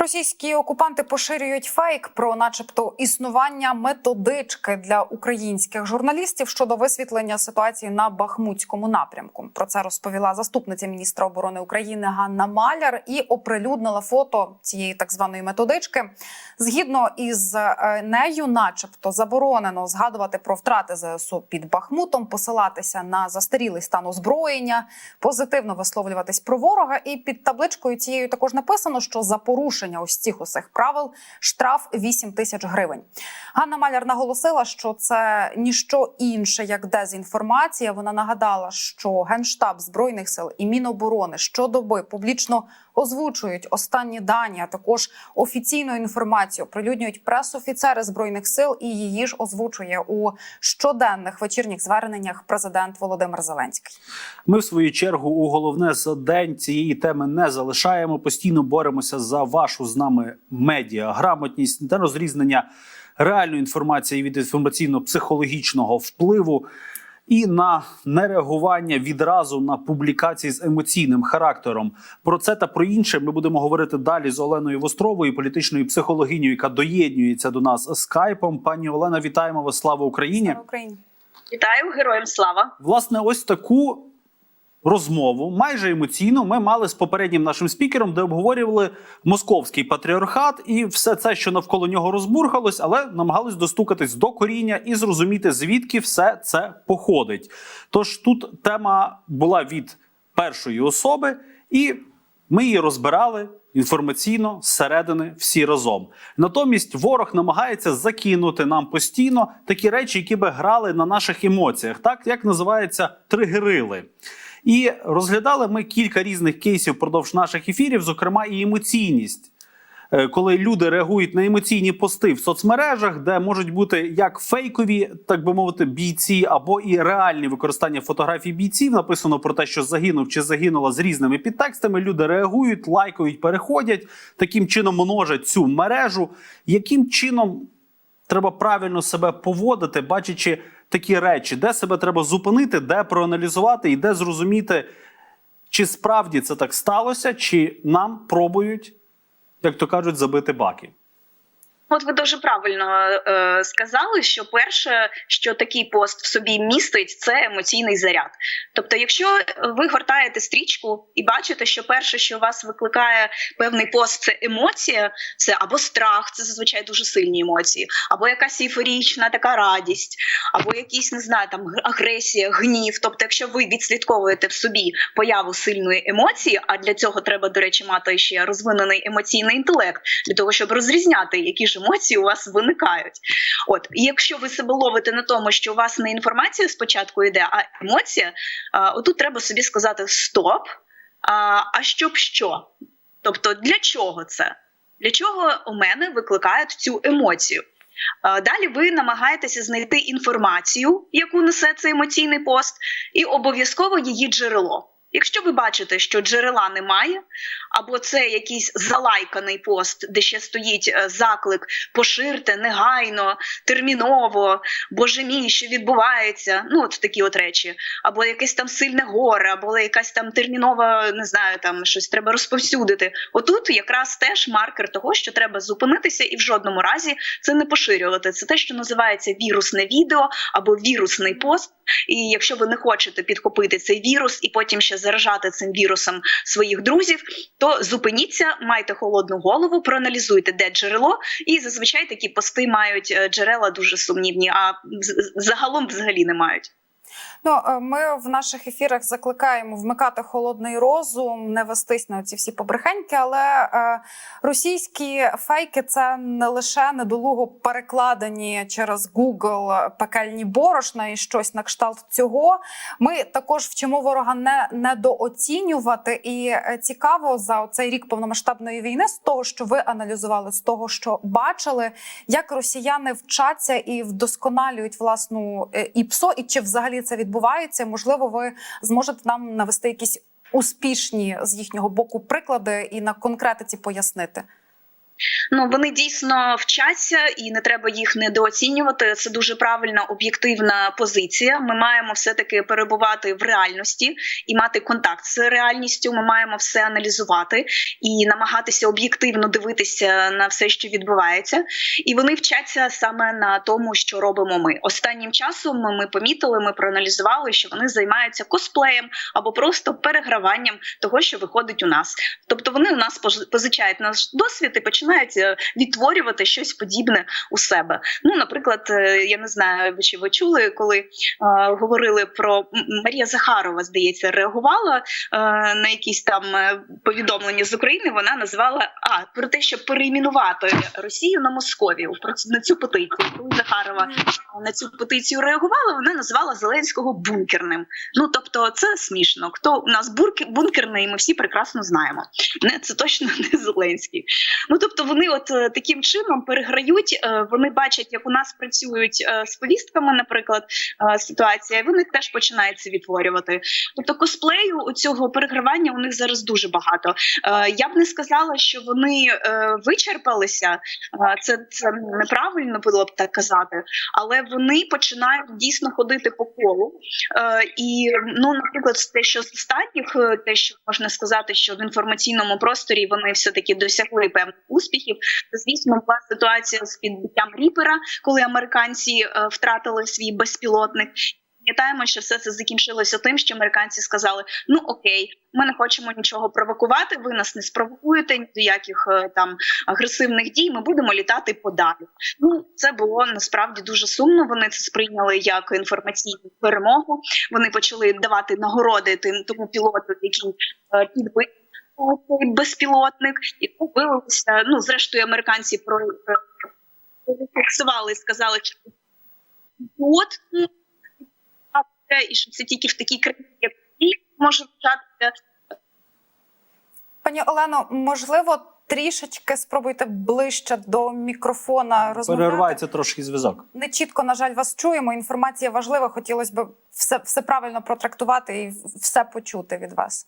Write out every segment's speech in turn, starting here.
Російські окупанти поширюють фейк про, начебто, існування методички для українських журналістів щодо висвітлення ситуації на Бахмутському напрямку. Про це розповіла заступниця міністра оборони України Ганна Маляр і оприлюднила фото цієї так званої методички. Згідно із е, нею, начебто, заборонено згадувати про втрати ЗСУ під Бахмутом, посилатися на застарілий стан озброєння, позитивно висловлюватись про ворога. І під табличкою цією також написано, що за порушення ось цих усіх правил штраф 8 тисяч гривень. Ганна Маляр наголосила, що це ніщо інше як дезінформація. Вона нагадала, що генштаб збройних сил і міноборони щодоби публічно озвучують останні дані, а також офіційну інформацію прилюднюють пресофіцери збройних сил, і її ж озвучує у щоденних вечірніх зверненнях президент Володимир Зеленський. Ми, в свою чергу, у головне за день цієї теми не залишаємо. Постійно боремося за вашу з нами медіа, грамотність та розрізнення реальної інформації від інформаційно-психологічного впливу. І на нереагування відразу на публікації з емоційним характером. Про це та про інше ми будемо говорити далі з Оленою Востровою, політичною психологинею, яка доєднюється до нас скайпом. Пані Олена, вітаємо вас! Слава Україні! Слава Україні. Вітаю героям слава. Власне, ось таку розмову, майже емоційну, ми мали з попереднім нашим спікером, де обговорювали московський патріархат і все це, що навколо нього розбурхалось, але намагались достукатись до коріння і зрозуміти, звідки все це походить. Тож тут тема була від першої особи, і ми її розбирали. Інформаційно зсередини всі разом. Натомість ворог намагається закинути нам постійно такі речі, які би грали на наших емоціях, так як називається тригерили. І розглядали ми кілька різних кейсів впродовж наших ефірів, зокрема і емоційність. Е, Коли люди реагують на емоційні пости в соцмережах, де можуть бути як фейкові, так би мовити, бійці, або і реальні використання фотографій бійців, написано про те, що загинув чи загинула з різними підтекстами. Люди реагують, лайкають, переходять, таким чином множать цю мережу. Яким чином треба правильно себе поводити, бачачи такі речі, де себе треба зупинити, де проаналізувати і де зрозуміти, чи справді це так сталося, чи нам пробують, як то кажуть, забити баки. От ви дуже правильно е, сказали, що перше, що такий пост в собі містить, це емоційний заряд. Тобто, якщо ви гортаєте стрічку і бачите, що перше, що вас викликає певний пост, це емоція, це або страх, це зазвичай дуже сильні емоції, або якась ейфорічна така радість, або якісь не знаю, там агресія, гнів. Тобто, якщо ви відслідковуєте в собі появу сильної емоції, а для цього треба, до речі, мати ще розвинений емоційний інтелект для того, щоб розрізняти, які ж емоції у вас виникають. От якщо ви себе ловите на тому, що у вас не інформація спочатку йде, а емоція, а, отут треба собі сказати стоп. А, а щоб що? Тобто, для чого це? Для чого у мене викликають цю емоцію? Далі ви намагаєтеся знайти інформацію, яку несе цей емоційний пост, і обов'язково її джерело. Якщо ви бачите, що джерела немає, або це якийсь залайканий пост, де ще стоїть е, заклик поширте негайно, терміново, боже мій, що відбувається, ну от такі от речі, або якесь там сильне горе, або якась там термінова, не знаю, там щось треба розповсюдити. Отут якраз теж маркер того, що треба зупинитися і в жодному разі це не поширювати. Це те, що називається вірусне відео або вірусний пост. І якщо ви не хочете підхопити цей вірус і потім ще заражати цим вірусом своїх друзів, то зупиніться, майте холодну голову, проаналізуйте, де джерело, і зазвичай такі пости мають е, джерела дуже сумнівні, а загалом взагалі не мають. Ну, е, ми в наших ефірах закликаємо вмикати холодний розум, не вестись на ці всі побрехеньки, але е, російські фейки це не лише недолуго перекладені через Google пекельні борошна і щось на кшталт цього. Ми також вчимо ворога не недооцінювати. І е, цікаво за цей рік повномасштабної війни з того, що ви аналізували, з того, що бачили, як росіяни вчаться і вдосконалюють власну е, і ПСО, і чи взагалі це відбувається? Можливо, ви зможете нам навести якісь успішні з їхнього боку приклади і на конкретиці пояснити. Ну вони дійсно вчаться, і не треба їх недооцінювати. Це дуже правильна об'єктивна позиція. Ми маємо все таки перебувати в реальності і мати контакт з реальністю. Ми маємо все аналізувати і намагатися об'єктивно дивитися на все, що відбувається. І вони вчаться саме на тому, що робимо ми. Останнім часом ми помітили, ми проаналізували, що вони займаються косплеєм або просто переграванням того, що виходить у нас. Тобто вони у нас поз- позичають наш досвід і починають е, відтворювати щось подібне у себе. Ну, наприклад, е, я не знаю, чи ви чули, коли е, говорили про Марія Захарова, здається, реагувала е, на якісь там е, повідомлення з України. Вона назвала а про те, щоб перейменувати Росію на Московію на цю петицію. Коли Захарова на цю петицію реагувала, вона назвала Зеленського бункерним. Ну тобто, це смішно. Хто у нас бурки буркерний, ми всі прекрасно знаємо. Не це точно не Зеленський. Ну тобто, вони от е, таким чином переграють. е, Вони бачать, як у нас працюють е, з повістками, наприклад, ситуація. і Вони теж починають це відтворювати. Тобто, косплею у цього перегравання у них зараз дуже багато. Я б не сказала, що вони вичерпалися. Це, це неправильно було б так казати, але вони починають дійсно ходити по колу. І ну, наприклад, те, що з останніх, те, що можна сказати, що в інформаційному просторі вони все таки досягли певних успіхів. Звісно була ситуація з підбиттям ріпера, коли американці е, втратили свій безпілотник. Пам'ятаємо, що все це закінчилося тим, що американці сказали: ну окей, ми не хочемо нічого провокувати. Ви нас не спровокуєте ніяких е, там агресивних дій. Ми будемо літати подалі. Ну це було насправді дуже сумно. Вони це сприйняли як інформаційну перемогу. Вони почали давати нагороди тим тому пілоту, який е, підбив цей безпілотник, і виявилося. Ну зрештою, американці про і сказали, що от ну, і що це тільки в такій країні, як може вважатися Пані Олено, можливо, трішечки спробуйте ближче до мікрофона розмовляти. Переривається трошки зв'язок. Не чітко, на жаль, вас чуємо. Інформація важлива. Хотілося б все, все правильно протрактувати і все почути від вас.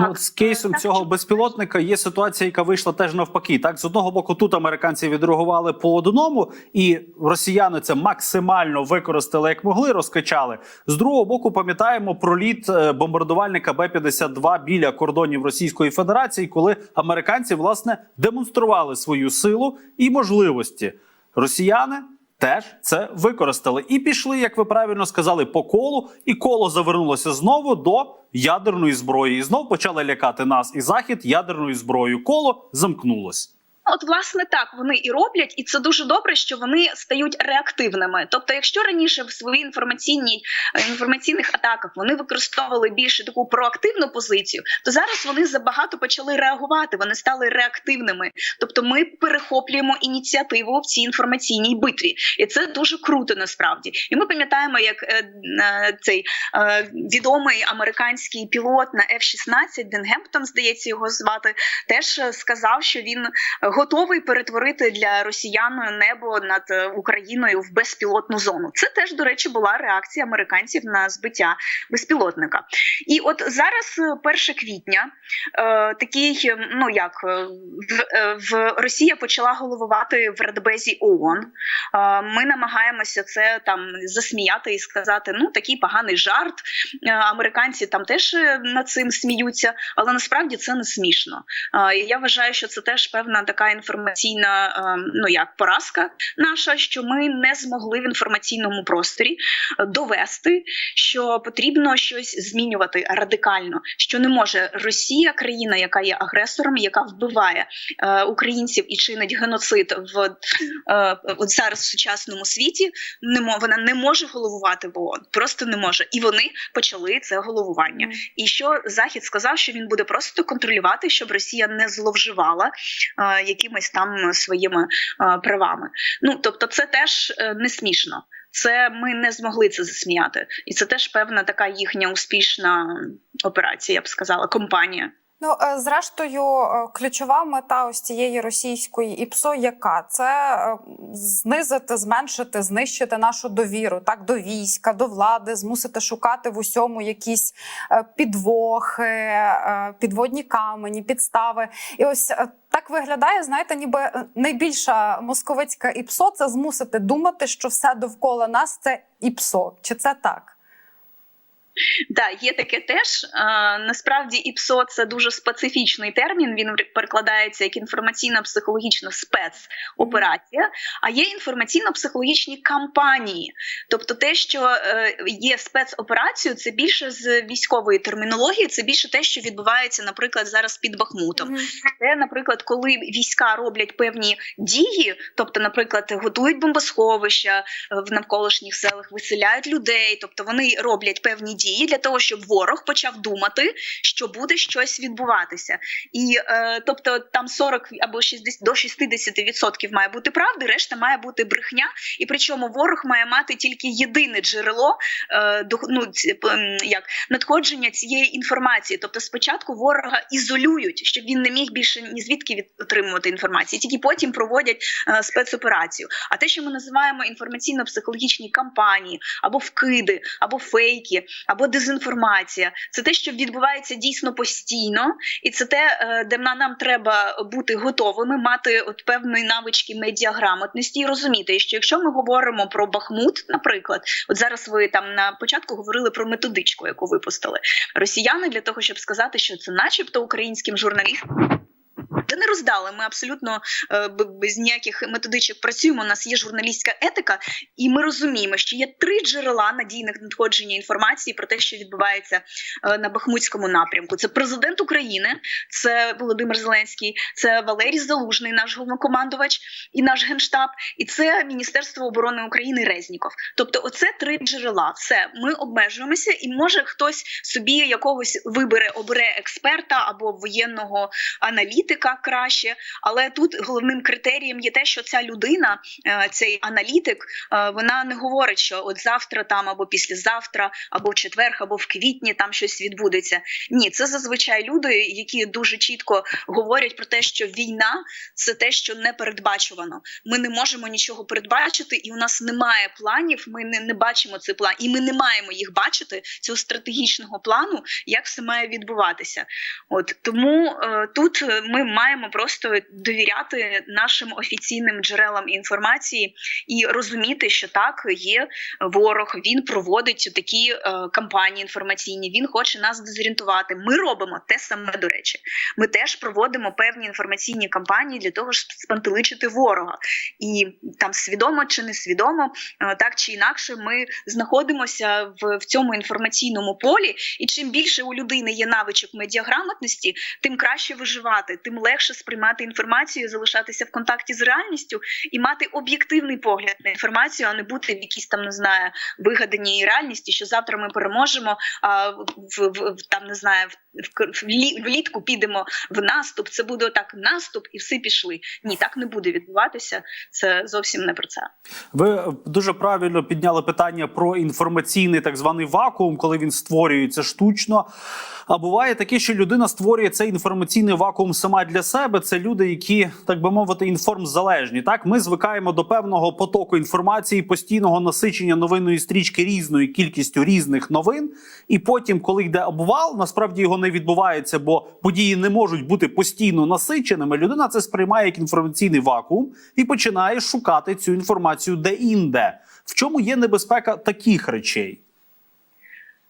Ну, з кейсом так, цього безпілотника є ситуація, яка вийшла теж навпаки. Так, з одного боку, тут американці відреагували по одному, і росіяни це максимально використали як могли, розкачали. З другого боку, пам'ятаємо проліт е, бомбардувальника Б-52 біля кордонів Російської Федерації, коли американці власне демонстрували свою силу і можливості. Росіяни теж це використали і пішли, як ви правильно сказали, по колу, і коло завернулося знову до ядерної зброї. І знов почали лякати нас і захід ядерною зброєю. Коло замкнулось. От, власне, так вони і роблять, і це дуже добре, що вони стають реактивними. Тобто, якщо раніше в своїй інформаційній е, інформаційних атаках вони використовували більше таку проактивну позицію, то зараз вони забагато почали реагувати. Вони стали реактивними. Тобто, ми перехоплюємо ініціативу в цій інформаційній битві, і це дуже круто насправді. І ми пам'ятаємо, як е, е, цей е, відомий американський пілот на F-16, Ден Гемптон, здається, його звати, теж е, сказав, що він готовий перетворити для росіян небо над е, Україною в безпілотну зону. Це теж, до речі, була реакція американців на збиття безпілотника. І от зараз, е, 1 квітня, е, такий, е, ну як е, в, е, в Росія почала головувати в Радбезі ООН. Е, Ми намагаємося це там засміяти і сказати: ну такий поганий жарт. Е, Американці там теж е, над цим сміються, але насправді це не смішно. Е, Я вважаю, що це теж певна така інформаційна е, ну як поразка наша, що ми не змогли в інформаційному просторі е, довести, що потрібно щось змінювати радикально, що не може Росія, країна, яка є агресором, яка вбиває е, українців і чинить геноцид в е, зараз в сучасному світі. Не вона не може головувати в ООН, просто не може. І вони почали це головування. І що Захід сказав, що він буде просто контролювати, щоб Росія не зловживала якимись там своїми е, правами. Ну тобто, це теж е, не смішно. Це ми не змогли це засміяти, і це теж певна така їхня успішна операція, я б сказала, компанія. Ну, е, зрештою, е, ключова мета ось цієї російської ІПСО, яка це е, знизити, зменшити, знищити нашу довіру, так до війська, до влади, змусити шукати в усьому якісь підвохи, підводні камені, підстави. І ось так виглядає, знаєте, ніби найбільша московицька ІПСО це змусити думати, що все довкола нас це ІПСО. Чи це так? Да, є таке теж. Насправді, ІПСО це дуже специфічний термін. Він перекладається як інформаційно-психологічна спецоперація, а є інформаційно-психологічні кампанії. Тобто, те, що е, є спецоперацією, це більше з військової термінології, це більше те, що відбувається, наприклад, зараз під Бахмутом. Це, наприклад, коли війська роблять певні дії, тобто, наприклад, готують бомбосховища е, в навколишніх селах, виселяють людей, тобто вони роблять певні дії для того, щоб ворог почав думати, що буде щось відбуватися. І е, тобто там 40 або 60, до 60% має бути правди, решта має бути брехня. І причому ворог має мати тільки єдине джерело е, до ну, як надходження цієї інформації. Тобто, спочатку ворога ізолюють, щоб він не міг більше ні звідки від отримувати інформації, тільки потім проводять е, спецоперацію. А те, що ми називаємо інформаційно-психологічні кампанії, або вкиди, або фейки, або дезінформація, це те, що відбувається дійсно постійно, і це те, е, де нам треба бути готовими, мати от певної навички медіаграмотності і розуміти, що якщо ми говоримо про Бахмут, наприклад, от зараз ви там на початку говорили про методичку, яку випустили росіяни для того, щоб сказати, що це, начебто, українським журналістам. Роздали. Ми абсолютно е, без ніяких методичок працюємо. У нас є журналістська етика, і ми розуміємо, що є три джерела надійних надходження інформації про те, що відбувається е, на Бахмутському напрямку. Це президент України, це Володимир Зеленський, це Валерій Залужний, наш головнокомандувач і наш генштаб, і це Міністерство оборони України Резніков. Тобто, оце три джерела. Все, ми обмежуємося, і може хтось собі якогось вибере, обере експерта або воєнного аналітика краще. Але тут головним критерієм є те, що ця людина, е, цей аналітик, е, вона не говорить, що от завтра там або післязавтра, або в четвер, або в квітні там щось відбудеться. Ні, це зазвичай люди, які дуже чітко говорять про те, що війна це те, що не передбачувано. Ми не можемо нічого передбачити, і у нас немає планів. Ми не, не бачимо цей план, і ми не маємо їх бачити цього стратегічного плану, як все має відбуватися. От тому е, тут е, ми маємо просто довіряти нашим офіційним джерелам інформації і розуміти, що так є ворог. Він проводить такі е, кампанії інформаційні. Він хоче нас дезорієнтувати. Ми робимо те саме до речі. Ми теж проводимо певні інформаційні кампанії для того, щоб спантеличити ворога. І там свідомо чи несвідомо, е, так чи інакше, ми знаходимося в, в цьому інформаційному полі. І чим більше у людини є навичок медіаграмотності, тим краще виживати, тим легше сприймати інформацію, залишатися в контакті з реальністю і мати об'єктивний погляд на інформацію, а не бути в якійсь там не знаю вигаданій реальності, що завтра ми переможемо. А в, в, там не знаю, в, в, влі- влітку підемо в наступ. Це буде так наступ, і всі пішли. Ні, так не буде відбуватися. Це зовсім не про це. Ви дуже правильно підняли питання про інформаційний так званий вакуум, коли він створюється штучно. А буває таке, що людина створює цей інформаційний вакуум сама для себе. Це люди, які, так би мовити, інформзалежні. Так, ми звикаємо до певного потоку інформації, постійного насичення новинної стрічки різною кількістю різних новин. І потім, коли йде обвал, насправді його не відбувається, бо події не можуть бути постійно насиченими. Людина це сприймає як інформаційний вакуум і починає шукати цю інформацію де-інде. В чому є небезпека таких речей?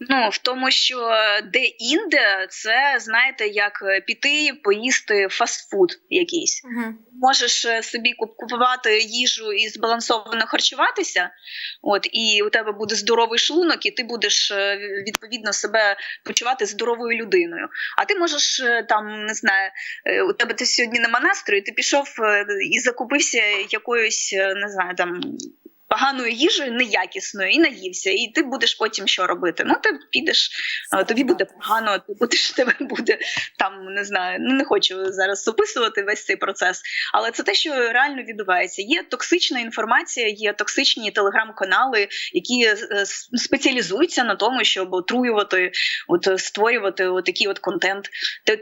Ну в тому, що де інде, це знаєте, як е, піти поїсти фастфуд якийсь. Можеш е, собі купувати їжу і збалансовано харчуватися, от і у тебе буде здоровий шлунок, і ти будеш е, відповідно себе почувати здоровою людиною. А ти можеш е, там не знаю, е, у тебе ти сьогодні нема настрою, ти пішов е, і закупився якоюсь, е, не знаю, там поганою їжею, неякісною, і наївся. І ти будеш потім що робити? Ну, ти підеш, тобі буде погано, ти будеш тебе буде там, не знаю, ну не хочу зараз описувати весь цей процес. Але це те, що реально відбувається. Є токсична інформація, є токсичні телеграм-канали, які е, спеціалізуються на тому, щоб отруювати, от створювати отакий от контент.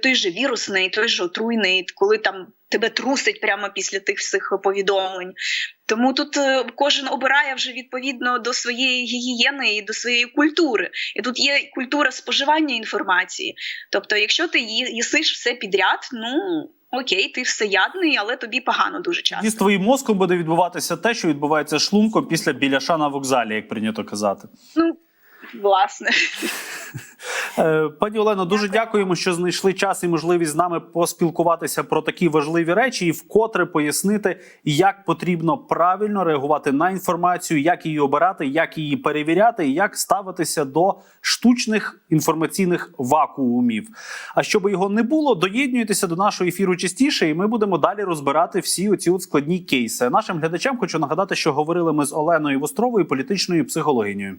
Той же вірусний, той же отруйний, коли там тебе трусить прямо після тих всіх повідомлень. Тому тут е, кожен обирає вже відповідно до своєї гігієни і до своєї культури. І тут є культура споживання інформації. Тобто, якщо ти їсиш все підряд, ну окей, ти всеядний, але тобі погано дуже часто. Тоді з твоїм мозком буде відбуватися те, що відбувається шлунком після біляша на вокзалі, як прийнято казати. Ну, власне. Е, Пані Олено, дуже дякуємо, що знайшли час і можливість з нами поспілкуватися про такі важливі речі і вкотре пояснити, як потрібно правильно реагувати на інформацію, як її обирати, як її перевіряти, і як ставитися до штучних інформаційних вакуумів. А щоб його не було, доєднуйтеся до нашого ефіру частіше, і ми будемо далі розбирати всі оці от складні кейси. Нашим глядачам хочу нагадати, що говорили ми з Оленою Востровою, політичною психологинею.